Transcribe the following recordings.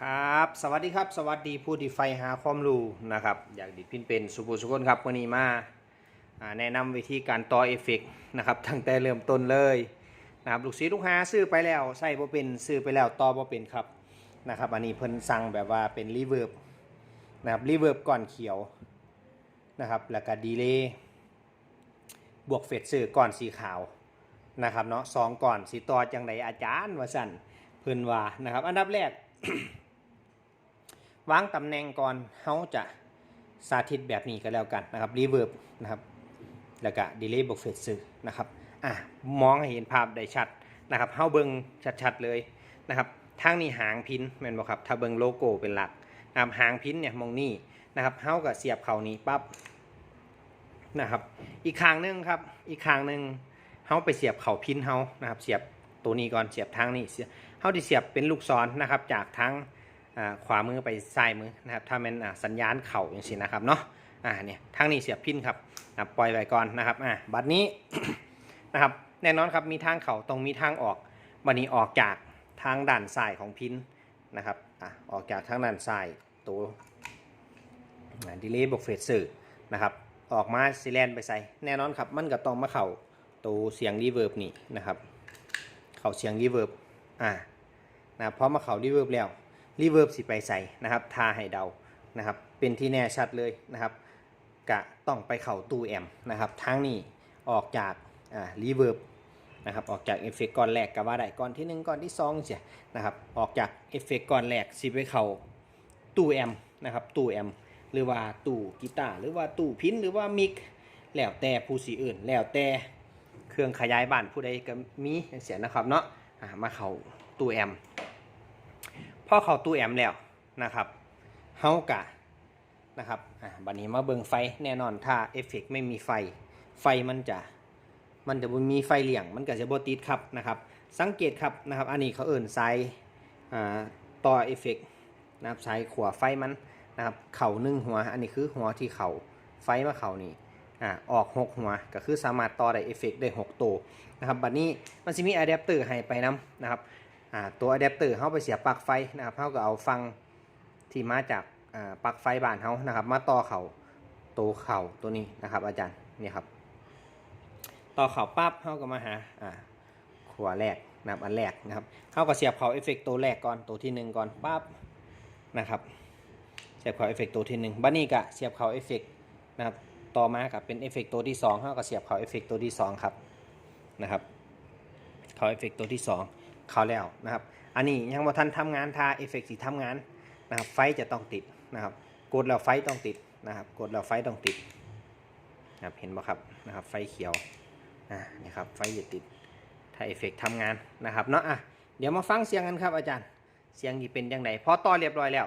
ครับ สวัสดีครับ สวัสดีผู้ที่ใฝ่หาความรู้นะครับ อยากดิดพินเป็นสุภุสุคนครับวันนี้มาแนะนำวิธีการต่อเอฟเฟกต์นะครับตั้งแต่เริ่มต้นเลยนะครับลูกศิษย์ลูกหาซื้อไปแล้วใส่บ่เป็นซื้อไปแล้วต่อบ่เป็นครับนะครับ อันนี้เพิ่นสั่งแบบว่าเป็นรีเวิร์บนะครับรีเวิร์บก่อนเขียวนะครับแล้วก็ดีเลย์บวกเฟดซื้อก่อนสีขาวนะครับเนาะสองก่อนสีต่อจังไดอาจารย์ว่าสั่นเพิ่นว่านะครับ อันดับแรก วางตำแหน่งก่อนเขาจะสาธิตแบบนี้ก็แล้วกันนะครับรีเวิร์บนะครับแล้วก็ดีเลย์บวกเฟสซื้อนะครับอะมองให้เห็นภาพได้ชัดนะครับเฮาเบิงชัดๆเลยนะครับทางนี้หางพินแม่นบ่ครับถ้าเบิงโลโก้เป็นหลักนะครับหางพินเนี่ยมองนี่นะครับเฮาก็เสียบเข้านี้ปั๊บนะครับ อีกข้างหนึงครับอีกข้างหนึงเฮาไปเสียบเข้าพินเฮานะครับ เสียบตัวนี้ก่อนเสียบทางนี้เสียเฮาที่เสียบเป็นลูกศรนะครับ จากทาง ขวามือไปซ้ายมือนะครับถ้าเป็นสัญญาณเข่าอย่างสินะครับเนาะอ่าเนี่ยทางนี้เสียบพินครับอะปล่อยไว้ก่อนนะครับอ่าบัดนี้นะครับแน่นอนครับมีทางเข่าตรงมีทางออกบัดนี้ออกจากทางด้านซ้ายของพินนะครับอะออกจากทางด้านซ้ายตัวดีเลย์บวกเฟสสื่อนะครับออกมาซีแลนไปใส่แน่นอนครับมันก็ต้องมาเข่าตัวเสียงรีเวิร์บนี่นะครับเข่าเสียงรีเวิร์บอ่านะพอมาเข่ารีเวิร์บแล้ว รีเวิร์บสิไปใส่นะครับทาให้เดานะครับเป็นที่แน่ชัดเลยนะครับกะต้องไปเข่าตู้แอมนะครับทางนี้ออกจากอ่ารีเวิร์บนะครับออกจากเอฟเฟกต์ก้อนแรกก็ว่าได้ก้อนที่หนึ่งก้อนที่สองเสียนะครับออกจากเอฟเฟกต์ก้อนแรกสิไปเข่าตู้แอมนะครับตู้แอมหรือว่าตู้กีตาร์หรือว่าตู้พินหรือว่ามิกแล้วแต่ผู้สีอื่นแล้วแต่เครื่องขยายบ้านผู้ใดก็มีเสียนะครับเนาะมาเข่าตู้แอม พ่อเขาตู้แอมแล้วนะครับเฮากะนะครับอะบัดนี้มาเบิงไฟแน่นอนถ้าเอฟเฟกต์ไม่มีไฟ ไฟมันจะมันจะมีไฟเหลี่ยงมันก็จะบติดครับนะครับ สังเกตครับนะครับ อันนี้เขาเอิ่นสายอ่าต่อเอฟเฟกต์นะครับสายขวาไฟมันนะครับเข่าหนึ่งหัว อันนี้คือหัวที่เข่าไฟมาเข่านี่อ่าออกหกหัวก็คือสามารถต่อได้เอฟเฟกต์ได้หกตัวนะครับบัดนี้มันจะมีอะแดปเตอร์ให้ไปนํนะครับ ตัวอะแดปเตอร์เขาไปเสียบปลั๊กไฟนะครับเขาก็เอาฟังที่มาจากปลั๊กไฟบ้านเขานะครับมาต่อเขาตัวเข่าตัวนี้นะครับ อาจารย์นี่ครับ ต่อเข่าปั๊บเขาก็มาหาขวาแรกนะครับอันแรกนะครับเขาก็เสียบเขาเอฟเฟกตัวแรกก่อนตัวที่หนึ่งก่อนปั๊บนะครับเสียบเขาเอฟเฟกตัวที่หนึ่งบันนี้ก็เสียบเขาเอฟเฟกนะครับต่อมากับเป็นเอฟเฟกตัวที่สองเขาก็เสียบเขาเอฟเฟกตัวที่สองครับนะครับเขาเอฟเฟกตัวที่สอง เขาแล้วนะครับ อันนี้ยังว่าท่านทำงานทาเอฟเฟกต์สีทำงานนะครับไฟจะต้องติดนะครับ กดแล้วไฟต้องติดนะครับ กดแล้วไฟต้องติดนะครับเห็นไหมครับนะครับไฟเขียวอ่านี่ครับไฟจะติดถ้าเอฟเฟกต์ทำงานนะครับเนาะอะเดี๋ยวมาฟังเสียงกันครับอาจารย์เสียงที่เป็นยังไงพอต่อเรียบร้อยแล้ว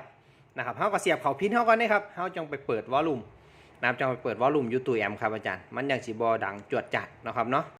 นะครับเขาก็เสียบเขาพินเขาก่อนนะครับเขาจงไปเปิดวอลลุ่มนะครับจงไปเปิดวอลลุ่มยูทูแอมครับอาจารย์มันยังสีบอดังจวดจัดนะครับเนาะ